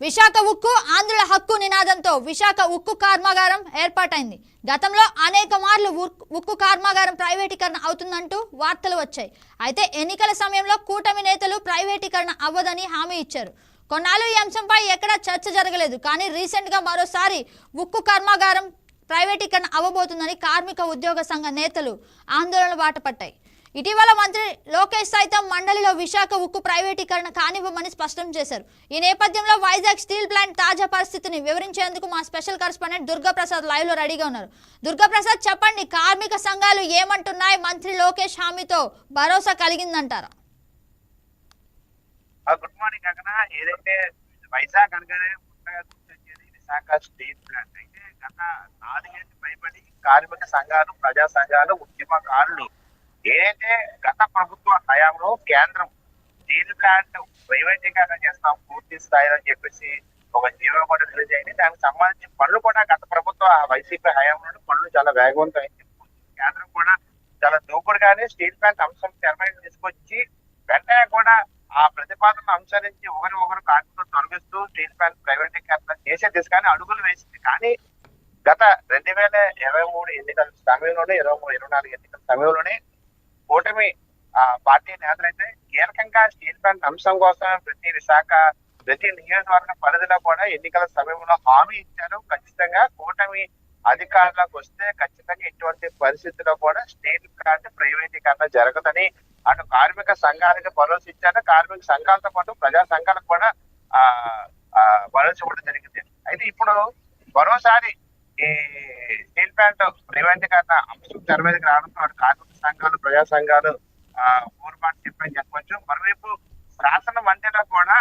విశాఖ ఉక్కు ఆంధ్రుల హక్కు నినాదంతో విశాఖ ఉక్కు కర్మాగారం ఏర్పాటైంది. గతంలో అనేక మార్లు ఉక్- ఉక్కు కర్మాగారం ప్రైవేటీకరణ అవుతుందంటూ వార్తలు వచ్చాయి. అయితే ఎన్నికల సమయంలో కూటమి నేతలు ప్రైవేటీకరణ అవ్వదని హామీ ఇచ్చారు. కొన్నాళ్ళు ఈ అంశంపై ఎక్కడా చర్చ జరగలేదు. కానీ రీసెంట్గా మరోసారి ఉక్కు కర్మాగారం ప్రైవేటీకరణ అవ్వబోతుందని కార్మిక ఉద్యోగ సంఘ నేతలు ఆందోళన బాటపట్టాయి ఇటీవల మంత్రి లోకేష్ సైతం మండలిలో విశాఖ ఉక్కు ప్రైవేటీకరణ కానివ్వమని స్పష్టం చేశారు. ఈ నేపథ్యంలో వైజాగ్ స్టీల్ ప్లాంట్ తాజా పరిస్థితిని వివరించేందుకు మా స్పెషల్ కరెస్పాండెంట్ దుర్గాప్రసాద్ లైవ్లో రెడీగా ఉన్నారు. దుర్గాప్రసాద్ చెప్పండి కార్మిక సంఘాలు ఏమంటున్నాయి? మంత్రి లోకేష్ హామీతో భరోసా కలిగిందంటారా? గుడ్ మార్నింగ్ అక్కడ ఏదైతే వైజాగ్ అనగానే కొత్తగా గుర్తొచ్చేది విశాఖ స్టీల్ ప్లాంట్. అయితే గత నాలుగేళ్ళు పైబడి కార్మిక సంఘాలు ప్రజా సంఘాలు ఉద్యమకారులు ఏదైతే గత ప్రభుత్వ హయాంలో కేంద్రం స్టీల్ ప్లాంట్ ప్రైవేటీకరణ చేస్తాం పూర్తి స్థాయిలో అని చెప్పేసి ఒక జీవో కూడా రిలీజ్ అయింది దానికి సంబంధించిన పనులు కూడా గత ప్రభుత్వ వైసీపీ హయాంలో పనులు చాలా వేగవంతం అయింది కేంద్రం కూడా చాలా దూకుడుగానే స్టీల్ ప్లాంట్ అంశం తెరమైన తీసుకొచ్చి వెంటనే కూడా ఆ ప్రతిపాదన అనుసరించి ఒకరి ఒకరు కార్మికులు తొలగిస్తూ స్టీల్ ప్లాంట్ ప్రైవేటీకరణ చేసే దిశగానే అడుగులు వేసింది. కానీ గత రెండు వేల ఇరవై మూడు ఎన్నికల సమయంలోనే ఇరవై మూడు ఇరవై నాలుగు ఎన్నికల సమయంలోనే కూటమి ఆ పార్టీ నేతలైతే కీలకంగా స్టీల్ ప్లాంట్ అంశం కోసం ప్రతి విశాఖ ప్రతి నియోజకవర్గ పరిధిలో కూడా ఎన్నికల సమయంలో హామీ ఇచ్చారు. ఖచ్చితంగా కూటమి అధికారులకు వస్తే ఖచ్చితంగా ఎటువంటి పరిస్థితుల్లో కూడా స్టీల్ ప్లాంట్ ప్రైవేటీకరణ జరగదని అటు కార్మిక సంఘాలకి భరోసా ఇచ్చారు. కార్మిక సంఘాలతో పాటు ప్రజా సంఘాలకు కూడా ఆ భరోసా ఇవ్వడం జరిగింది. అయితే ఇప్పుడు మరోసారి ఈ స్టీల్ ప్లాంట్ ప్రైవేటీకరణ అంశం తెర మీదకి రావడంతో అటు కార్మిక సంఘాలు ప్రజా సంఘాలు ఆ ఊరుబాటు చెప్పని చెప్పవచ్చు మరోవైపు శాసన మండలిలో కూడా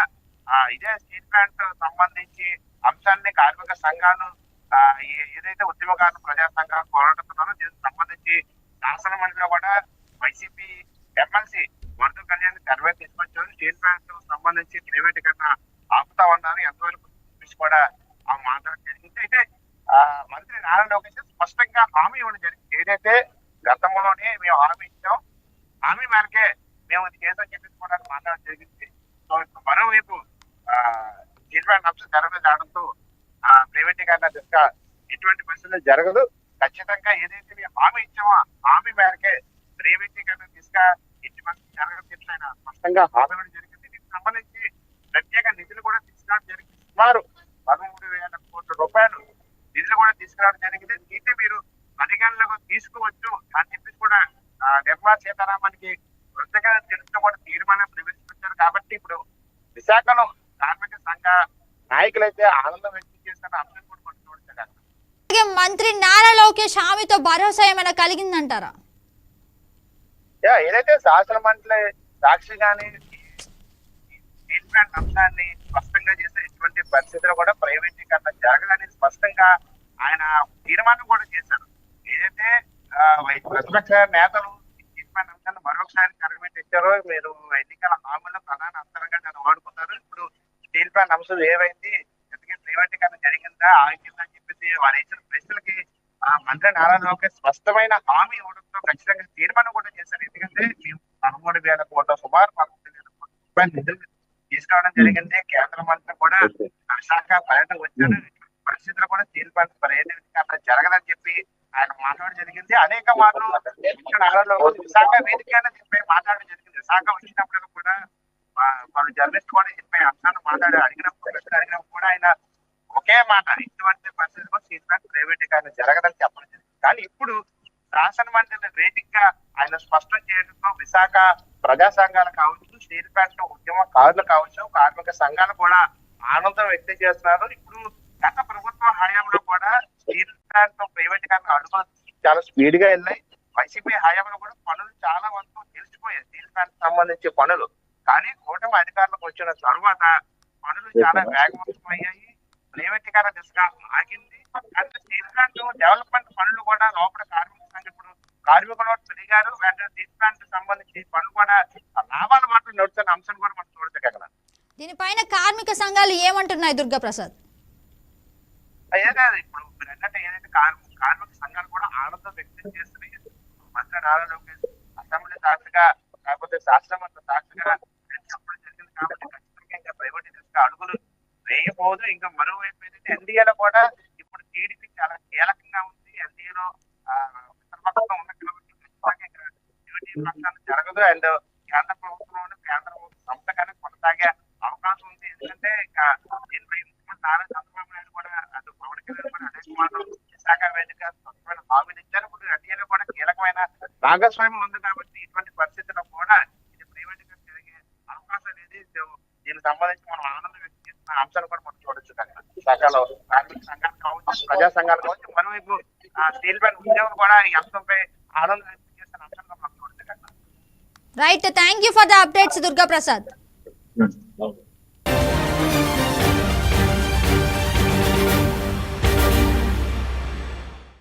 ఆ ఇదే స్టీల్ ప్లాంట్ సంబంధించి అంశాన్ని కార్మిక సంఘాలు ఆ ఏ- ఏదైతే ఉద్యమకారులు ప్రజా సంఘాలు పోరాడుతున్నారో దీనికి సంబంధించి శాసన మండలిలో కూడా వైసీపీ ఎమ్మెల్సీ వరద కళ్యాణ్ తెర తీసుకొచ్చారు. స్టీల్ ప్లాంట్ సంబంధించి ప్రైవేటీకరణ ఆపుతా ఉన్నారు. ఎంతవరకు కూడా ఆ మాట్లాడడం జరిగింది అయితే నారా లోకేష్ స్పష్టంగా హామీ ఇవ్వడం జరిగింది. ఏదైతే గతంలోనే మేము హామీ ఇచ్చాం హామీ మేరకే మేము ఇది చేసాం చెప్పించుకోవడానికి మాట్లాడడం జరిగింది. సో ఇప్పుడు మరోవైపు ఆ అంశం జరగదు మీద రావడంతో ఆ ప్రైవేటీకరణ దిశగా ఎటువంటి పరిస్థితులు జరగదు. ఖచ్చితంగా ఏదైతే మేము హామీ ఇచ్చామో హామీ మేరకే ప్రైవేటీకరణ దిశగా ఎట్టి పరిస్థితులు జరగదు చెప్పి ఆయన స్పష్టంగా హామీ ఇవ్వడం జరిగింది. దీనికి సంబంధించి ప్రత్యేక నిధులు కూడా తీసుకురావడం జరిగింది. సుమారు పదమూడు వేల కోట్ల రూపాయలు నిధులు కూడా తీసుకురావడం జరిగింది. దీంతో మీరు పరిగణలోకి తీసుకోవచ్చు అని చెప్పేసి కూడా నిర్మలా సీతారామన్కి కృతజ్ఞత తెలుస్తూ కూడా తీర్మానం ప్రవేశపెట్టారు. కాబట్టి ఇప్పుడు విశాఖలో కార్మిక సంఘ నాయకులైతే ఆనందం వ్యక్తం చేస్తున్న అంశం కూడా మనం మంత్రి నారా లోకేష్ హామీతో భరోసా ఏమైనా కలిగిందంటారా? ఏదైతే శాసన మండలి స్టీల్ ప్లాంట్ అంశాన్ని స్పష్టంగా చేస్తే ఎటువంటి పరిస్థితుల్లో కూడా ప్రైవేటీకరణ జరగదని స్పష్టంగా ఆయన తీర్మానం కూడా చేశారు. ఏదైతే ప్రతిపక్ష నేతలు అంశాన్ని మరొకసారి తెరమీద ఇచ్చారో మీరు ఎన్నికల హామీలో ప్రధాన అంతరంగా నేను వాడుకున్నారు ఇప్పుడు స్టీల్ ప్లాంట్ అంశం ఏవైంది ఎందుకంటే ప్రైవేటీకరణ జరిగిందా? ఆగిందా అని చెప్పేసి వారు ఇచ్చిన ప్రశ్నలకి ఆ మంత్రి నారా లోకేష్ స్పష్టమైన హామీ ఇవ్వడంతో ఖచ్చితంగా తీర్మానం కూడా చేశారు. ఎందుకంటే మేము పదమూడు వేల కోట్ల సుమారు పదమూడు వేల కోట్ల రూపాయల నిధులు తీసుకురావడం జరిగింది. కేంద్ర మంత్రి కూడా విశాఖ పర్యటన వచ్చారు. పరిస్థితులు కూడా పర్యటన జరగదని చెప్పి ఆయన మాట్లాడడం జరిగింది. అనేక మాటలు ఇక్కడ నారా లోకేష్ విశాఖ చెప్పి మాట్లాడడం జరిగింది. విశాఖ వచ్చినప్పుడు కూడా వాళ్ళు జర్నలిస్ట్ కూడా చెప్పే అంశాన్ని మాట్లాడి అడిగినప్పుడు ప్రశ్నలు అడిగినప్పుడు కూడా ఆయన ఒకే మాట ఇటువంటి పరిస్థితుల్లో స్టీల్ ప్రైవేట్ ప్రైవేటీకరణ జరగదని చెప్పడం జరిగింది. కానీ ఇప్పుడు శాసన మండలి రేటింగ్గా ఆయన స్పష్టం చేయడంతో విశాఖ ప్రజా సంఘాలు కావచ్చు స్టీల్ ప్లాంట్ ఉద్యమకారులు కావచ్చు కార్మిక సంఘాలు కూడా ఆనందం వ్యక్తం చేస్తున్నారు. ఇప్పుడు గత ప్రభుత్వ హయాంలో కూడా స్టీల్ ప్లాంట్ ప్రైవేటీకరణ అడుగులు చాలా స్పీడ్గా వెళ్ళాయి. వైసీపీ హయాంలో కూడా పనులు చాలా వరకు నిలిచిపోయాయి. స్టీల్ ప్లాంట్ సంబంధించి పనులు. కానీ కూటమి అధికారులకు వచ్చిన తర్వాత పనులు చాలా వేగవంతమయ్యాయి. ప్రైవేటీకరణ దిశగా ఆగింది. అంటే స్టీల్ ప్లాంట్ డెవలప్మెంట్ పనులు కూడా లోపల కార్మిక ఇప్పుడు కార్మికులు పెరిగారు వెంటనే స్టీల్ ప్లాంట్ సంబంధించి పనులు కూడా లాభాల మాటలు నడుస్తున్న అంశం కూడా మనం చూడగలం దీనిపైన కార్మిక సంఘాలు ఏమంటున్నాయి దుర్గాప్రసాద్? ఏదైతే ఇప్పుడు మీరు అన్నట్టు ఏదైతే కార్మిక కార్మిక సంఘాలు కూడా ఆనందం వ్యక్తం చేస్తున్నాయి. మంత్రి నారా లోకేష్ అసెంబ్లీ సాక్షిగా కాకపోతే శాసనమండలి సాక్షిగా చెప్పడం జరిగింది కాబట్టి ఖచ్చితంగా ఇంకా ప్రైవేట్ అడుగులు వేయబోదు. ఇంకా మరోవైపు ఏంటంటే ఎన్డీఏలో కూడా ఇప్పుడు టీడీపీ చాలా కీలకంగా ఉంది. ఎన్డీఏలో వితర్భకంగా ఉంది కాబట్టి ఖచ్చితంగా ఇక్కడ జరగదు. అండ్ కేంద్ర ప్రభుత్వంలోని కేంద్ర ప్రభుత్వ సంస్థ కానీ కొనసాగే అవకాశం ఉంది ఎందుకంటే ఇంకా దీనిపై ముఖ్యమంత్రి నారా చంద్రబాబు నాయుడు కూడా అటు పవన్ కళ్యాణ్ కూడా వేదిక హామీలు ఇచ్చారు ఇప్పుడు ఎన్డీఏలో కూడా కీలకమైన భాగస్వామ్యం ఉంది కాబట్టి ఇటువంటి పరిస్థితుల్లో కూడా ఇది ప్రైవేట్ జరిగే అవకాశం అనేది దీనికి సంబంధించి మనం ఆనందం వ్యక్తం చేస్తున్న అంశాలు కూడా మనం చూడొచ్చు శాఖలో కార్మిక సంఘాలు కావచ్చు ప్రజా సంఘాలు కావచ్చు మరోవైపు స్టీల్ ప్లాంట్ ఉద్యోగులు కూడా ఈ అంశంపై ఆనందం వ్యక్తం చేస్తున్న అంశాలుగా మనం చూడొచ్చు right thank you for the updates Durga Prasad